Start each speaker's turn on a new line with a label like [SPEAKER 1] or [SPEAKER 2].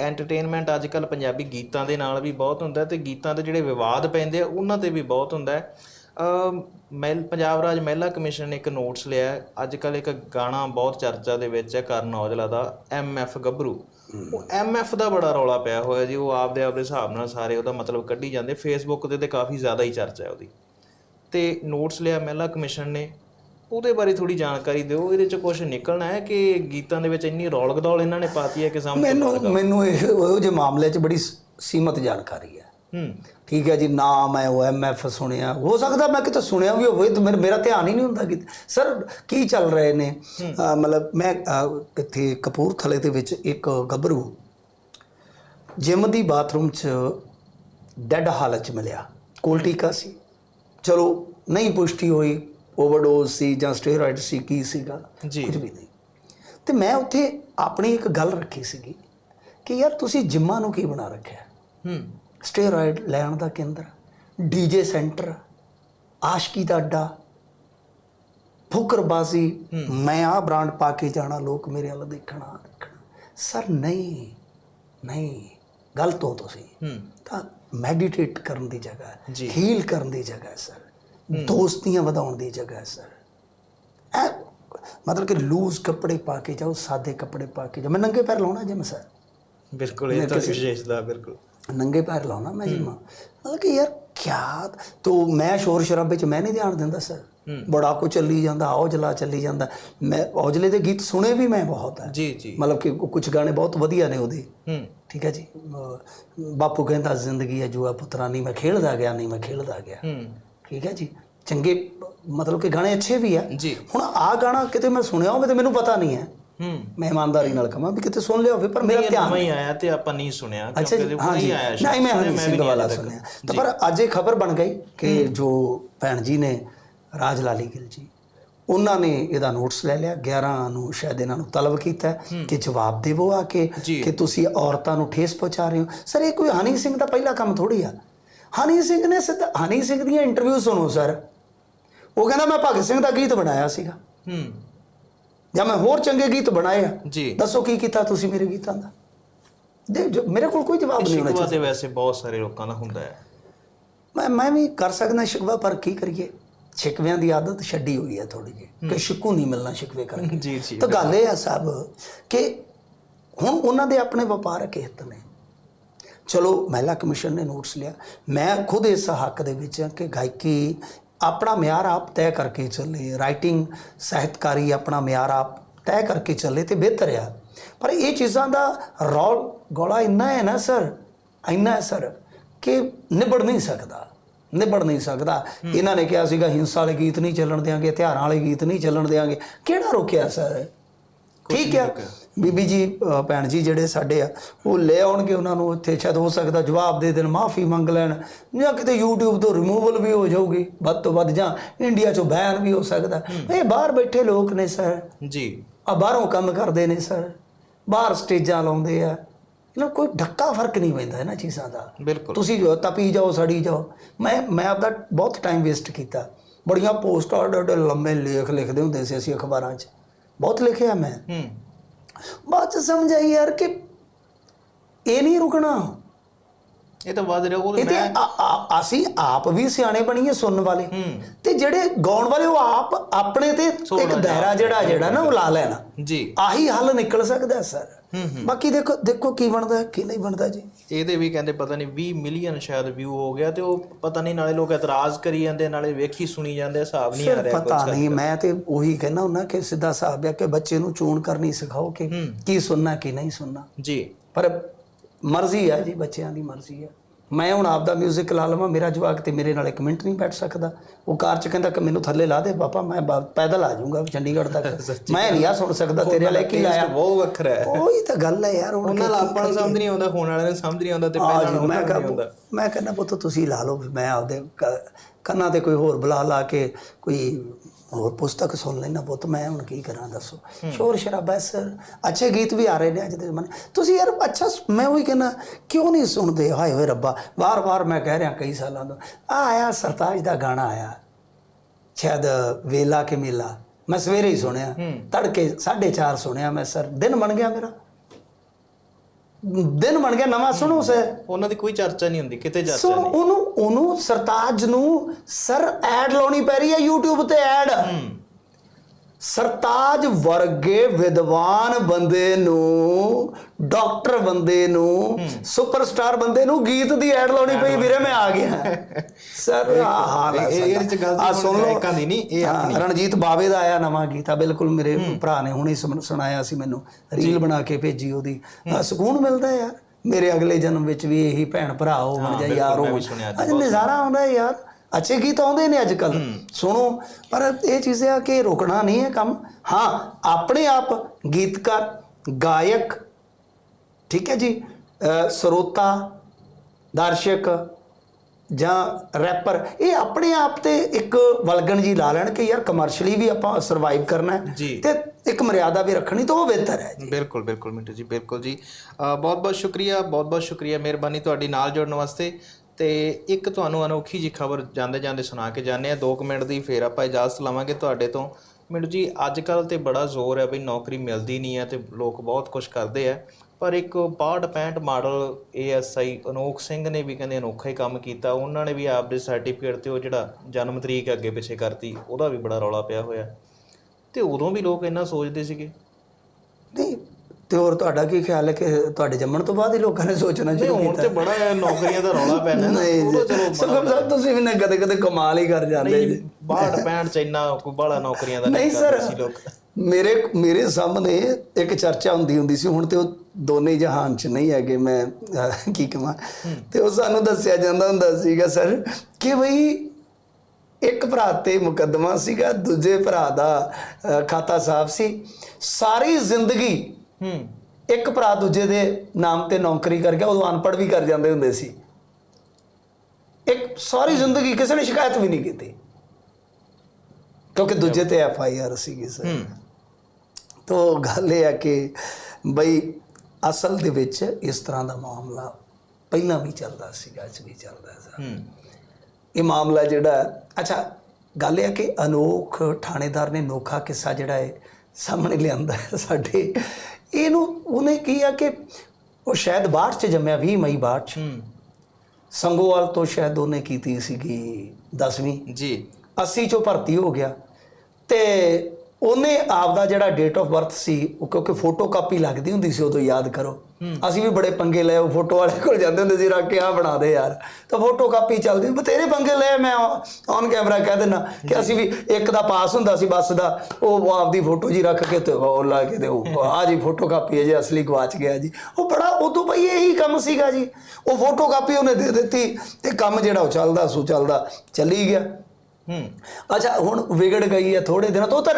[SPEAKER 1] Entertainment ਅੱਜ ਕੱਲ ਪੰਜਾਬੀ ਗੀਤਾਂ ਦੇ ਨਾਲ ਵੀ ਬਹੁਤ ਹੁੰਦਾ ਤੇ ਗੀਤਾਂ ਦੇ ਜਿਹੜੇ ਵਿਵਾਦ ਪੈਂਦੇ ਆ ਉਹਨਾਂ ਤੇ ਵੀ ਬਹੁਤ ਹੁੰਦਾ ਮਹਿਲ ਪੰਜਾਬ ਰਾਜ ਮਹਿਲਾ ਕਮਿਸ਼ਨ ਨੇ ਇੱਕ ਨੋਟਸ ਲਿਆ। ਅੱਜ ਕੱਲ ਇੱਕ ਗਾਣਾ ਬਹੁਤ ਚਰਚਾ ਦੇ ਵਿੱਚ ਹੈ ਕਰਨ ਔਜਲਾ ਦਾ ਐਮ ਐਫ ਗੱਭਰੂ। ਉਹ ਐਮ ਐਫ ਦਾ ਬੜਾ ਰੌਲਾ ਪਿਆ ਹੋਇਆ ਜੀ ਉਹ ਆਪਦੇ ਆਪਦੇ ਹਿਸਾਬ ਨਾਲ ਸਾਰੇ ਉਹਦਾ ਮਤਲਬ ਕੱਢੀ ਜਾਂਦੇ ਫੇਸਬੁੱਕ ਤੇ ਤੇ ਕਾਫੀ ਜ਼ਿਆਦਾ ਹੀ ਚਰਚਾ ਹੈ ਉਹਦੀ। ਤੇ ਨੋਟਸ ਲਿਆ ਮਹਿਲਾ ਕਮਿਸ਼ਨ ਨੇ ਉਹਦੇ ਬਾਰੇ ਥੋੜੀ ਜਾਣਕਾਰੀ ਦਿਓ ਇਹਦੇ ਚ ਕੁਝ ਨਿਕਲਣਾ ਹੈ ਕਿ ਗੀਤਾਂ ਦੇ ਵਿੱਚ ਇੰਨੀ ਰੌਲ ਗਦੌਲ ਇਹਨਾਂ ਨੇ ਪਾਤੀ ਹੈ ਕਿ ਸਮਝ
[SPEAKER 2] ਮੈਨੂੰ ਮੈਨੂੰ ਇਹ ਉਹ ਜਿਹੇ ਮਾਮਲੇ 'ਚ ਬੜੀ ਸੀਮਤ ਜਾਣਕਾਰੀ ਹੈ।
[SPEAKER 1] ਹੂੰ।
[SPEAKER 2] ਠੀਕ ਹੈ ਜੀ ਨਾ ਮੈਂ ਉਹ ਐਮਐਫ ਸੁਣਿਆ ਹੋ ਸਕਦਾ ਮੈਂ ਕਿਤੇ ਸੁਣਿਆ ਵੀ ਹੋਵੇ ਤੇ ਮੇਰਾ ਧਿਆਨ ਹੀ ਨਹੀਂ ਹੁੰਦਾ ਕਿ ਸਰ ਕੀ ਚੱਲ ਰਹੇ ਨੇ? ਮਤਲਬ ਮੈਂ ਇੱਥੇ ਕਪੂਰਥਲੇ ਦੇ ਵਿੱਚ ਇੱਕ ਗੱਭਰੂ ਜਿਮ ਦੀ ਬਾਥਰੂਮ 'ਚ ਡੈੱਡ ਹਾਲਤ 'ਚ ਮਿਲਿਆ। ਕੋਲ ਟੀਕਾ ਸੀ। ਚਲੋ ਨਹੀਂ ਪੁਸ਼ਟੀ ਹੋਈ। ਓਵਰਡੋਜ਼ ਸੀ ਜਾਂ ਸਟੀਰੋਇਡ ਸੀ ਕੀ ਸੀਗਾ। ਕੁਝ ਵੀ ਨਹੀਂ। ਤੇ ਮੈਂ ਉੱਥੇ ਆਪਣੀ ਇੱਕ ਗੱਲ ਰੱਖੀ ਸੀਗੀ ਕਿ ਯਾਰ ਤੁਸੀਂ ਜਿੰਮਾਂ ਨੂੰ ਕੀ ਬਣਾ ਰੱਖਿਆ?
[SPEAKER 1] ਹੂੰ।
[SPEAKER 2] ਸਟੀਰੋਇਡ ਲੈਣ ਦਾ ਕੇਂਦਰ ਡੀਜੇ ਸੈਂਟਰ ਆਸ਼ਕੀ ਦਾ ਅੱਡਾ ਫੁਕਰਬਾਜ਼ੀ ਮੈਂ ਆ ਬ੍ਰਾਂਡ ਪਾ ਕੇ ਜਾਣਾ ਲੋਕ ਮੇਰੇ ਵੱਲ ਦੇਖਣਾ ਸਰ ਨਹੀਂ ਨਹੀਂ ਗਲਤ ਹੋ ਤੁਸੀਂ।
[SPEAKER 1] ਹੂੰ।
[SPEAKER 2] ਤਾਂ ਮੈਡੀਟੇਟ ਕਰਨ ਦੀ ਜਗ੍ਹਾ। ਹੀਲ ਕਰਨ ਦੀ ਜਗ੍ਹਾ ਸਰ। ਦੋਸਤੀਆਂ ਵਧਾਉਣ ਦੀ ਜਗ੍ਹਾ ਹੈ ਸਰ। ਇਹ ਮਤਲਬ ਕਿ ਲੂਜ਼ ਕੱਪੜੇ ਪਾ ਕੇ ਜਾਓ ਸਾਦੇ ਕੱਪੜੇ ਪਾ ਕੇ ਜਾਓ। ਮੈਂ ਨੰਗੇ ਪੈਰ ਲਾਉਣਾ ਜਿਮ ਸਰ।
[SPEAKER 1] ਬਿਲਕੁਲ ਇਹ ਤਾਂ ਵਿਸ਼ੇਸ਼ਤਾ ਬਿਲਕੁਲ।
[SPEAKER 2] ਨੰਗੇ ਪੈਰ ਲਾਉਣਾ ਮੈਂ ਜਿੰਮਾ ਮਤਲਬ ਕਿ ਯਾਰ ਕਿਆ ਤੋ ਮੈਂ ਸ਼ੋਰ ਸ਼ਰਾਬੇ ਚ ਮੈਂ ਨਹੀਂ ਧਿਆਨ ਦਿੰਦਾ ਸਰ। ਬੜਾ ਕੁ ਚੱਲੀ ਜਾਂਦਾ ਔਜਲਾ ਚੱਲੀ ਜਾਂਦਾ। ਮੈਂ ਔਜਲੇ ਦੇ ਗੀਤ ਸੁਣੇ ਵੀ ਮੈਂ ਬਹੁਤ ਹੈ।
[SPEAKER 1] ਜੀ ਜੀ।
[SPEAKER 2] ਮਤਲਬ ਕਿ ਕੁਝ ਗਾਣੇ ਬਹੁਤ ਵਧੀਆ ਨੇ ਉਹਦੇ।
[SPEAKER 1] ਹੂੰ।
[SPEAKER 2] ਠੀਕ ਹੈ ਜੀ? ਬਾਪੂ ਕਹਿੰਦਾ ਜ਼ਿੰਦਗੀ ਹੈ ਜੂਆ ਪੁੱਤਰਾ ਨਹੀਂ ਮੈਂ ਖੇਡਦਾ ਗਿਆ ਨਹੀਂ ਮੈਂ ਖੇਡਦਾ ਗਿਆ।
[SPEAKER 1] ਹੂੰ।
[SPEAKER 2] ਠੀਕ ਹੈ ਜੀ। ਚੰਗੇ ਮਤਲਬ ਕਿ ਗਾਣੇ ਅੱਛੇ ਵੀ ਆ।
[SPEAKER 1] ਜੀ।
[SPEAKER 2] ਹੁਣ ਆ ਗਾਣਾ ਕਿਤੇ ਮੈਂ ਸੁਣਿਆ ਹੋਵੇ ਤੇ ਮੈਨੂੰ ਪਤਾ ਨਹੀਂ ਹੈ।
[SPEAKER 1] ਹੂੰ।
[SPEAKER 2] ਮੈਂ ਇਮਾਨਦਾਰੀ ਨਾਲ ਕਹਾਂ ਵੀ ਕਿਤੇ ਸੁਣ ਲਿਆ ਹੋਵੇ ਪਰ ਮੇਰਾ ਧਿਆਨ
[SPEAKER 1] ਨਵਾਂ ਹੀ ਆਇਆ ਤੇ ਆਪਾਂ ਨਹੀਂ ਸੁਣਿਆ ਕਿਉਂਕਿ
[SPEAKER 2] ਜੀ
[SPEAKER 1] ਇਹ
[SPEAKER 2] ਹਾਂ
[SPEAKER 1] ਨਹੀਂ ਆਇਆ
[SPEAKER 2] ਨਹੀਂ ਮੈਂ ਹਨੀ
[SPEAKER 1] ਵੀ
[SPEAKER 2] ਸਿੰਘ
[SPEAKER 1] ਨਹੀਂ
[SPEAKER 2] ਵਾਲਾ। ਸੁਣਿਆ। ਤਾਂ ਪਰ ਅੱਜ ਇਹ ਖਬਰ ਬਣ ਗਈ ਕਿ ਜੋ ਭੈਣ ਜੀ ਨੇ ਰਾਜ ਲਾਲੀ ਗਿੱਲ ਜੀ ਉਹਨਾਂ ਨੇ ਇਹਦਾ ਨੋਟਿਸ ਲੈ ਲਿਆ। 11 ਨੂੰ ਸ਼ਾਇਦ ਇਹਨਾਂ ਨੂੰ ਤਲਬ ਕੀਤਾ ਕਿ ਜਵਾਬ ਦੇਵੋ ਆ ਕੇ। ਕਿ ਤੁਸੀਂ ਔਰਤਾਂ ਨੂੰ ਠੇਸ ਪਹੁੰਚਾ ਰਹੇ ਹੋ। ਸਰ ਇਹ ਕੋਈ ਹਨੀ ਸਿੰਘ ਦਾ ਪਹਿਲਾ ਕੰਮ ਥੋੜੀ ਆ। ਹਨੀ ਸਿੰਘ ਨੇ ਸਿੱਧਾ ਹਨੀ ਸਿੰਘ ਦੀਆਂ ਇੰਟਰਵਿਊ ਸੁਣੋ ਸਰ ਉਹ ਕਹਿੰਦਾ ਮੈਂ ਭਗਤ ਸਿੰਘ ਦਾ ਗੀਤ ਬਣਾਇਆ ਸੀਗਾ।
[SPEAKER 1] ਹੂੰ।
[SPEAKER 2] ਜਾਂ ਮੈਂ ਹੋਰ ਚੰਗੇ ਗੀਤ ਬਣਾਏ ਆ।
[SPEAKER 1] ਜੀ।
[SPEAKER 2] ਦੱਸੋ ਕੀ ਕੀਤਾ ਤੁਸੀਂ ਮੇਰੇ ਗੀਤਾਂ ਦਾ? ਦੇ ਮੇਰੇ ਕੋਲ ਕੋਈ ਜਵਾਬ ਨਹੀਂ ਹੋਣਾ
[SPEAKER 1] ਤੇ ਵੈਸੇ ਬਹੁਤ ਸਾਰੇ ਲੋਕਾਂ ਦਾ ਹੁੰਦਾ ਹੈ।
[SPEAKER 2] ਮੈਂ ਮੈਂ ਵੀ ਕਰ ਸਕਦਾ ਸ਼ਿਕਵਾ ਪਰ ਕੀ ਕਰੀਏ? ਸ਼ਿਕਵਿਆਂ ਦੀ ਆਦਤ ਛੱਡੀ ਹੋਈ ਹੈ ਥੋੜੀ ਜਿਹੀ। ਕਿ ਸ਼ਿਕੂ ਨਹੀਂ ਮਿਲਣਾ ਸ਼ਿਕਵੇ ਕਰਕੇ।
[SPEAKER 1] ਜੀ ਜੀ
[SPEAKER 2] ਤਾਂ ਗੱਲ ਇਹ ਆ ਸਭ ਕਿ ਹੁਣ ਉਹਨਾਂ ਦੇ ਆਪਣੇ ਵਪਾਰਕ ਹਿੱਤ ਨੇ। ਚਲੋ ਮਹਿਲਾ ਕਮਿਸ਼ਨ ਨੇ ਨੋਟਿਸ ਲਿਆ। ਮੈਂ ਖੁਦ ਇਸ ਹੱਕ ਦੇ ਵਿੱਚ ਹਾਂ ਕਿ ਗਾਇਕੀ ਆਪਣਾ ਮਿਆਰ ਆਪ ਤੈਅ ਕਰਕੇ ਚੱਲੇ ਰਾਈਟਿੰਗ ਸਾਹਿਤਕਾਰੀ ਆਪਣਾ ਮਿਆਰ ਆਪ ਤੈਅ ਕਰਕੇ ਚੱਲੇ ਤੇ ਬਿਹਤਰ ਆ। ਪਰ ਇਹ ਚੀਜ਼ਾਂ ਦਾ ਰੌਲ ਗੋਲਾ ਇੰਨਾ ਹੈ ਨਾ ਸਰ ਇੰਨਾ ਹੈ ਸਰ ਕਿ ਨਿਬੜ ਨਹੀਂ ਸਕਦਾ ਨਿਬੜ ਨਹੀਂ ਸਕਦਾ। ਇਹਨਾਂ ਨੇ ਕਿਹਾ ਸੀਗਾ ਹਿੰਸਾ ਵਾਲੇ ਗੀਤ ਨਹੀਂ ਚੱਲਣ ਦੇਾਂਗੇ ਹਥਿਆਰਾਂ ਵਾਲੇ ਗੀਤ ਨਹੀਂ ਚੱਲਣ ਦੇਾਂਗੇ ਕਿਹੜਾ ਰੋਕਿਆ ਸਰ? ਠੀਕ ਹੈ। ਬੀਬੀ ਜੀ ਭੈਣ ਜੀ ਜਿਹੜੇ ਸਾਡੇ ਆ ਉਹ ਲੈ ਆਉਣਗੇ ਉਹਨਾਂ ਨੂੰ ਇੱਥੇ ਸ਼ਾਇਦ ਹੋ ਸਕਦਾ ਜਵਾਬ ਦੇ ਦੇਣ ਮਾਫੀ ਮੰਗ ਲੈਣ ਜਾਂ ਕਿਤੇ YouTube ਤੋਂ ਰਿਮੂਵਲ ਵੀ ਹੋ ਜਾਊਗੀ ਵੱਧ ਤੋਂ ਵੱਧ ਜਾਂ ਇੰਡੀਆ ਚੋਂ ਬੈਨ ਵੀ ਹੋ ਸਕਦਾ। ਇਹ ਬਾਹਰ ਬੈਠੇ ਲੋਕ ਨੇ ਸਰ
[SPEAKER 1] ਜੀ।
[SPEAKER 2] ਆ ਬਾਹਰੋਂ ਕੰਮ ਕਰਦੇ ਨੇ ਸਰ ਬਾਹਰ ਸਟੇਜਾਂ ਲਾਉਂਦੇ ਆ। ਇਹਨਾਂ ਕੋਈ ਧੱਕਾ ਫ਼ਰਕ ਨਹੀਂ ਪੈਂਦਾ ਇਹਨਾਂ ਚੀਜ਼ਾਂ ਦਾ।
[SPEAKER 1] ਬਿਲਕੁਲ।
[SPEAKER 2] ਤੁਸੀਂ ਜੋ ਤਪੀ ਜਾਓ ਸੜੀ ਜਾਓ। ਮੈਂ ਮੈਂ ਆਪਦਾ ਬਹੁਤ ਟਾਈਮ ਵੇਸਟ ਕੀਤਾ। ਬੜੀਆਂ ਪੋਸਟ ਆਰਡਰ ਲੰਮੇ ਲੇਖ ਲਿਖਦੇ ਹੁੰਦੇ ਸੀ ਅਸੀਂ ਅਖਬਾਰਾਂ 'ਚ। ਬਹੁਤ ਲਿਖਿਆ ਮੈਂ।
[SPEAKER 1] ਹੂੰ।
[SPEAKER 2] ਬਾਅਦ ਚ ਸਮਝ ਆਈ ਯਾਰ ਕਿ ਇਹ ਨਹੀਂ ਰੁਕਣਾ।
[SPEAKER 1] ਇਹ ਤਾਂ ਵੱਧ ਰਿਹਾ
[SPEAKER 2] ਤੇ
[SPEAKER 1] ਮੈਂ
[SPEAKER 2] ਅਸੀਂ ਆਪ ਵੀ ਸਿਆਣੇ ਬਣੀਏ ਸੁਣਨ ਵਾਲੇ। ਤੇ ਜਿਹੜੇ ਗਾਉਣ ਵਾਲੇ ਉਹ ਆਪ ਆਪਣੇ ਤੇ ਇੱਕ ਦਾਇਰਾ ਜਿਹੜਾ ਜਿਹੜਾ ਨਾ ਉਹ ਲਾ ਲੈਣਾ।
[SPEAKER 1] ਜੀ।
[SPEAKER 2] ਆਹੀ ਹੱਲ ਨਿਕਲ ਸਕਦਾ ਸਰ। ਬਾਕੀ ਦੇਖੋ ਦੇਖੋ ਕੀ ਬਣਦਾ ਕੀ ਨਹੀਂ ਬਣਦਾ ਜੀ।
[SPEAKER 1] ਇਹਦੇ ਵੀ ਕਹਿੰਦੇ ਪਤਾ ਨਹੀਂ 20 ਮਿਲੀਅਨ ਸ਼ਾਇਦ ਵਿਊ ਹੋ ਗਿਆ ਤੇ ਉਹ ਪਤਾ ਨਹੀਂ ਨਾਲੇ ਲੋਕ ਇਤਰਾਜ਼ ਕਰੀ ਜਾਂਦੇ ਨਾਲੇ ਵੇਖੀ ਸੁਣੀ ਜਾਂਦੇ ਹਿਸਾਬ ਨਹੀਂ ਆ ਰਿਹਾ
[SPEAKER 2] ਪਤਾ ਨਹੀਂ ਮੈਂ ਤੇ ਉਹੀ ਕਹਿਣਾ ਹੁੰਦਾ ਕਿ ਸਿੱਧਾ ਹਿਸਾਬ ਹੈ ਕਿ ਬੱਚੇ ਨੂੰ ਚੋਣ ਕਰਨੀ ਸਿਖਾਓ ਕਿ। ਕੀ ਸੁਣਨਾ ਕੀ ਨਹੀਂ ਸੁਣਨਾ।
[SPEAKER 1] ਜੀ।
[SPEAKER 2] ਪਰ ਮਰਜ਼ੀ ਹੈ ਜੀ ਬੱਚਿਆਂ ਦੀ ਮਰਜ਼ੀ ਹੈ ਮੈਂ ਹੁਣ ਆਪਦਾ 뮤직 ਲਾ ਲਵਾਂ ਮੇਰਾ ਜਵਾਕ ਤੇ ਮੇਰੇ ਨਾਲ ਇੱਕ ਮਿੰਟ ਨਹੀਂ ਬੈਠ ਸਕਦਾ। ਉਹ ਕਾਰ ਚ ਕਹਿੰਦਾ ਕਿ ਮੈਨੂੰ ਥੱਲੇ ਲਾ ਦੇ ਪਾਪਾ ਮੈਂ ਪੈਦਲ ਆ ਜਾਊਂਗਾ ਚੰਡੀਗੜ੍ਹ ਤੱਕ। ਮੈਂ ਨਹੀਂ ਆ ਸੁਣ ਸਕਦਾ ਤੇਰੇ ਵਾਲੇ ਕੀ ਲਾਇਆ
[SPEAKER 1] ਬਹੁਤ ਵੱਖਰਾ ਹੈ।
[SPEAKER 2] ਉਹੀ ਤਾਂ ਗੱਲ ਹੈ ਯਾਰ
[SPEAKER 1] ਉਹਨਾਂ ਦਾ ਆਪਾਂ ਨੂੰ ਸਮਝ ਨਹੀਂ ਆਉਂਦਾ ਹੋਣ ਵਾਲਿਆਂ ਨੂੰ ਸਮਝ ਨਹੀਂ ਆਉਂਦਾ ਤੇ ਪਹਿਲਾਂ ਨੂੰ ਨਹੀਂ ਆਉਂਦਾ।
[SPEAKER 2] ਮੈਂ ਕਹਿੰਦਾ ਪੁੱਤ ਤੁਸੀਂ ਲਾ ਲਓ ਮੈਂ ਆਪਦੇ ਕੰਨਾਂ ਤੇ ਕੋਈ ਹੋਰ ਬੁਲਾ ਲਾ ਕੇ ਕੋਈ ਹੋਰ ਪੁਸਤਕ ਸੁਣ ਲੈਣਾ ਪੁੱਤ ਮੈਂ ਹੁਣ ਕੀ ਕਰਾਂ ਦੱਸੋ। ਸ਼ੋਰ ਸ਼ਰਾਬਾ ਸਰ ਅੱਛੇ ਗੀਤ ਵੀ ਆ ਰਹੇ ਨੇ ਅੱਜ ਦੇ ਜ਼ਮਾਨੇ। ਤੁਸੀਂ ਯਾਰ ਅੱਛਾ ਮੈਂ ਉਹੀ ਕਹਿੰਦਾ ਕਿਉਂ ਨਹੀਂ ਸੁਣਦੇ? ਹਾਏ ਹੋਏ ਰੱਬਾ ਵਾਰ-ਵਾਰ ਮੈਂ ਕਹਿ ਰਿਹਾ ਕਈ ਸਾਲਾਂ ਤੋਂ ਆ ਆਇਆ ਸਰਤਾਜ ਦਾ ਗਾਣਾ ਆਇਆ ਸ਼ਾਇਦ ਵੇਲਾ ਕੇ ਮੇਲਾ। ਮੈਂ ਸਵੇਰੇ ਹੀ ਸੁਣਿਆ। ਤੜਕੇ 4:30 ਸੁਣਿਆ ਮੈਂ ਸਰ ਦਿਨ ਬਣ ਗਿਆ ਮੇਰਾ। ਦਿਨ ਬਣ ਗਿਆ ਨਵਾਂ ਸੁਣੋ ਸਰ
[SPEAKER 1] ਉਹਨਾਂ ਦੀ ਕੋਈ ਚਰਚਾ ਨਹੀਂ ਹੁੰਦੀ ਕਿਤੇ ਚਰਚਾ ਨਹੀਂ।
[SPEAKER 2] ਉਹਨੂੰ ਉਹਨੂੰ ਸਰਤਾਜ ਨੂੰ ਸਰ ਐਡ ਲਾਉਣੀ ਪੈ ਰਹੀ ਹੈ YouTube ਤੇ ਐਡ ਸਰਤਾਜ ਵਰਗੇ ਵਿਦਵਾਨ ਬੰਦੇ ਨੂੰ ਡਾਕਟਰ ਬੰਦੇ ਨੂੰ ਸੁਪਰਸਟਾਰ ਬੰਦੇ ਨੂੰ ਗੀਤ ਦੀ ਐਡ ਲਾਉਣੀ ਪਈ ਵੀਰੇ ਮੈਂ ਆ ਗਿਆ। ਸਰ ਆਹ ਹਾਲ
[SPEAKER 1] ਇਹ- ਚ ਗੱਲ ਹੁਣ
[SPEAKER 2] ਸੁਣ ਲਓ।
[SPEAKER 1] ਦੀ ਨਹੀਂ, ਇਹ।
[SPEAKER 2] ਰਣਜੀਤ ਬਾਵੇ ਦਾ ਆਇਆ ਨਵਾਂ ਗੀਤ ਆ ਬਿਲਕੁਲ ਮੇਰੇ ਭਰਾ ਨੇ ਹੁਣੇ ਸੁਣ- ਸੁਣਾਇਆ ਸੀ ਮੈਨੂੰ। ਰੀਲ ਬਣਾ ਕੇ ਭੇਜੀ ਉਹਦੀ। ਸਕੂਨ ਮਿਲਦਾ ਯਾਰ। ਮੇਰੇ ਅਗਲੇ ਜਨਮ ਵਿੱਚ ਵੀ ਇਹੀ ਭੈਣ ਭਰਾ ਹੋ ਬਣ ਜਾ ਯਾਰ
[SPEAKER 1] ਮੈਂ
[SPEAKER 2] ਹੋ
[SPEAKER 1] ਵੀ ਸੁਣਿਆ ਅੱਜ
[SPEAKER 2] ਨਜ਼ਾਰਾ ਆਉਂਦਾ ਯਾਰ। ਅੱਛੇ ਗੀਤ ਆਉਂਦੇ ਨੇ ਅੱਜ ਕੱਲ ਸੁਣੋ ਪਰ ਇਹ ਚੀਜ਼ ਆ ਕਿ ਰੁਕਣਾ ਨਹੀਂ ਹੈ ਕੰਮ। ਹਾਂ ਆਪਣੇ ਆਪ ਗੀਤਕਾਰ ਗਾਇਕ ਠੀਕ ਹੈ ਜੀ ਸਰੋਤਾ ਦਰਸ਼ਕ ਜਾਂ ਰੈਪਰ ਇਹ ਆਪਣੇ ਆਪ ਤੇ ਇੱਕ ਵਲਗਣ ਜੀ ਲਾ ਲੈਣ ਕਿ ਯਾਰ ਕਮਰਸ਼ਲੀ ਵੀ ਆਪਾਂ ਸਰਵਾਈਵ ਕਰਨਾ ਹੈ। ਤੇ ਇੱਕ ਮਰਿਆਦਾ ਵੀ ਰੱਖਣੀ ਤਾਂ ਉਹ ਬਿਹਤਰ ਹੈ
[SPEAKER 1] ਬਿਲਕੁਲ ਬਿਲਕੁਲ ਮਿੰਟੂ ਜੀ ਬਿਲਕੁਲ ਜੀ। ਬਹੁਤ ਬਹੁਤ ਸ਼ੁਕਰੀਆ ਬਹੁਤ ਬਹੁਤ ਸ਼ੁਕਰੀਆ ਮਿਹਰਬਾਨੀ ਤੁਹਾਡੀ ਨਾਲ ਜੁੜਨ ਵਾਸਤੇ। ਤੇ ਇੱਕ ਤੁਹਾਨੂੰ ਅਨੋਖੀ ਜੀ ਖਬਰ ਜਾਂਦੇ ਜਾਂਦੇ ਸੁਣਾ ਕੇ ਜਾਂਦੇ ਆ 2 ਮਿੰਟ ਦੀ ਫੇਰ ਆਪਾਂ ਇਜਾਜ਼ਤ ਲਵਾਂਗੇ ਤੁਹਾਡੇ ਤੋਂ। ਮਿੰਟੂ ਜੀ ਅੱਜ ਕੱਲ ਤੇ ਬੜਾ ਜ਼ੋਰ ਹੈ ਵੀ ਨੌਕਰੀ ਮਿਲਦੀ ਨਹੀਂ ਹੈ ਤੇ ਲੋਕ ਬਹੁਤ ਕੁਝ ਕਰਦੇ ਆ ਪਰ ਇੱਕ 62 65 ਮਾਡਲ ਏਐਸਆਈ ਅਨੋਖ ਸਿੰਘ ਨੇ ਵੀ ਕਹਿੰਦੇ ਅਨੋਖਾ ਹੀ ਕੰਮ ਕੀਤਾ। ਉਹਨਾਂ ਨੇ ਵੀ ਆਪਦੇ ਸਰਟੀਫਿਕੇਟ ਤੇ ਉਹ ਜਿਹੜਾ ਜਨਮ ਤਰੀਕ ਅੱਗੇ ਪਿੱਛੇ ਕਰਤੀ, ਉਹਦਾ ਵੀ ਬੜਾ ਰੌਲਾ ਪਿਆ ਹੋਇਆ। ਤੇ ਉਦੋਂ ਵੀ ਲੋਕ ਇੰਨਾ ਸੋਚਦੇ ਸੀਗੇ।
[SPEAKER 2] ਤੇ ਹੋਰ ਤੁਹਾਡਾ ਕੀ ਖਿਆਲ ਹੈ ਕਿ ਤੁਹਾਡੇ ਜੰਮਣ ਤੋਂ ਬਾਅਦ ਹੀ ਲੋਕਾਂ ਨੇ ਸੋਚਣਾ ਸ਼ੁਰੂ
[SPEAKER 1] ਹੁਣ
[SPEAKER 2] ਕੀਤਾ?
[SPEAKER 1] ਤੇ ਬੜਾ ਨੌਕਰੀਆਂ ਦਾ ਰੌਲਾ ਪੈਣਾ
[SPEAKER 2] ਨਹੀਂ
[SPEAKER 1] ਚਲੋ
[SPEAKER 2] ਸੁਖਮ ਸਾਹਿਬ ਤੁਸੀਂ ਵੀ ਨਾ ਕਦੇ ਕਦੇ ਕਮਾਲ ਹੀ ਕਰ ਜਾਂਦੇ ਜੀ।
[SPEAKER 1] 62 65 ਚ ਇੰਨਾ ਕੋਈ ਬਾਹਲਾ ਨੌਕਰੀਆਂ ਦਾ
[SPEAKER 2] ਨਹੀਂ
[SPEAKER 1] ਕਰਦੇ ਸੀ ਲੋਕ।
[SPEAKER 2] ਮੇਰੇ ਮੇਰੇ ਸਾਹਮਣੇ ਇੱਕ ਚਰਚਾ ਹੁੰਦੀ ਹੁੰਦੀ ਸੀ ਹੁਣ ਤੇ ਉਹ ਦੋਨੇ ਜਹਾਨ 'ਚ ਨਹੀਂ ਹੈਗੇ ਮੈਂ ਕੀ ਕਹਾਂ ਤੇ ਉਹ ਸਾਨੂੰ ਦੱਸਿਆ ਜਾਂਦਾ ਹੁੰਦਾ ਸੀਗਾ ਸਰ ਕਿ ਬਈ ਇੱਕ ਭਰਾ ਤੇ ਮੁਕੱਦਮਾ ਸੀਗਾ ਦੂਜੇ ਭਰਾ ਦਾ ਖਾਤਾ ਸਾਫ਼ ਸੀ। ਸਾਰੀ ਜ਼ਿੰਦਗੀ
[SPEAKER 1] ਹੂੰ।
[SPEAKER 2] ਇੱਕ ਭਰਾ ਦੂਜੇ ਦੇ ਨਾਮ ਤੇ ਨੌਕਰੀ ਕਰ ਗਿਆ ਉਦੋਂ ਅਨਪੜ੍ਹ ਵੀ ਕਰ ਜਾਂਦੇ ਹੁੰਦੇ ਸੀ। ਇੱਕ ਸਾਰੀ ਜ਼ਿੰਦਗੀ ਕਿਸੇ ਨੇ ਸ਼ਿਕਾਇਤ ਵੀ ਨਹੀਂ ਕੀਤੀ। ਕਿਉਂਕਿ ਦੂਜੇ ਤੇ ਐਫ ਆਈ ਆਰ ਸੀਗੀ ਸਰ।
[SPEAKER 1] ਹੂੰ।
[SPEAKER 2] ਤੋ ਗੱਲ ਇਹ ਹੈ ਕਿ ਬਈ ਅਸਲ ਦੇ ਵਿੱਚ ਇਸ ਤਰ੍ਹਾਂ ਦਾ ਮਾਮਲਾ ਪਹਿਲਾਂ ਵੀ ਚੱਲਦਾ ਸੀਗਾ ਅੱਜ ਵੀ ਚੱਲਦਾ ਸਰ।
[SPEAKER 1] ਹੂੰ।
[SPEAKER 2] ਇਹ ਮਾਮਲਾ ਜਿਹੜਾ ਅੱਛਾ ਗੱਲ ਇਹ ਹੈ ਕਿ ਅਨੋਖ ਥਾਣੇਦਾਰ ਨੇ ਨੋਖਾ ਕਿੱਸਾ ਜਿਹੜਾ ਹੈ ਸਾਹਮਣੇ ਲਿਆਂਦਾ ਹੈ ਸਾਡੇ ਇਹਨੂੰ ਉਹਨੇ ਕੀ ਆ ਕਿ ਉਹ ਸ਼ਾਇਦ ਬਾਹਰ ਚ ਜੰਮਿਆ 20 ਮਈ ਬਾਹਰ ਚ। ਸੰਗੋਵਾਲ ਤੋਂ ਸ਼ਾਇਦ ਉਹਨੇ ਕੀਤੀ ਸੀਗੀ 10ਵੀਂ
[SPEAKER 1] ਜੀ।
[SPEAKER 2] 80 ਚੋਂ ਭਰਤੀ ਹੋ ਗਿਆ ਤੇ ਉਹਨੇ ਆਪਦਾ ਜਿਹੜਾ ਡੇਟ ਆਫ ਬਰਥ ਸੀ ਉਹ ਕਿਉਂਕਿ ਫੋਟੋ ਕਾਪੀ ਲੱਗਦੀ ਹੁੰਦੀ ਸੀ ਉਦੋਂ ਯਾਦ ਕਰੋ। ਅਸੀਂ ਵੀ ਬੜੇ ਪੰਗੇ ਲਏ ਉਹ ਫੋਟੋ ਵਾਲੇ ਕੋਲ ਜਾਂਦੇ ਹੁੰਦੇ ਸੀ ਰੱਖ ਕੇ ਆ ਬਣਾ ਦੇ ਯਾਰ। ਤਾਂ ਫੋਟੋ ਕਾਪੀ ਚੱਲਦੀ ਬਤੇਰੇ ਪੰਗੇ ਲਏ ਮੈਂ ਔਨ ਕੈਮਰਾ ਕਹਿ ਦਿੰਦਾ ਕਿ ਅਸੀਂ ਵੀ ਇੱਕ ਦਾ ਪਾਸ ਹੁੰਦਾ ਸੀ ਬੱਸ ਦਾ ਉਹ ਆਪਦੀ ਫੋਟੋ ਜੀ ਰੱਖ ਕੇ ਤੇ ਉਹ ਲਾ ਕੇ ਤੇ ਉਹ ਆ ਜੀ ਫੋਟੋ ਕਾਪੀ ਹੈ ਜੀ ਅਸਲੀ ਗਵਾਚ ਗਿਆ ਜੀ। ਉਹ ਬੜਾ ਉਦੋਂ ਬਈ ਇਹੀ ਕੰਮ ਸੀਗਾ ਜੀ। ਉਹ ਫੋਟੋ ਕਾਪੀ ਉਹਨੇ ਦੇ ਦਿੱਤੀ ਤੇ ਕੰਮ ਜਿਹੜਾ ਉਹ ਚੱਲਦਾ ਸੂ ਚੱਲਦਾ ਚੱਲੀ ਗਿਆ।
[SPEAKER 1] ਹੂੰ।
[SPEAKER 2] ਅੱਛਾ ਹੁਣ ਵਿਗੜ ਗਈ ਹੈ ਥੋੜੇ ਦਿਨਾਂ ਤੋਂ ਤਾਂ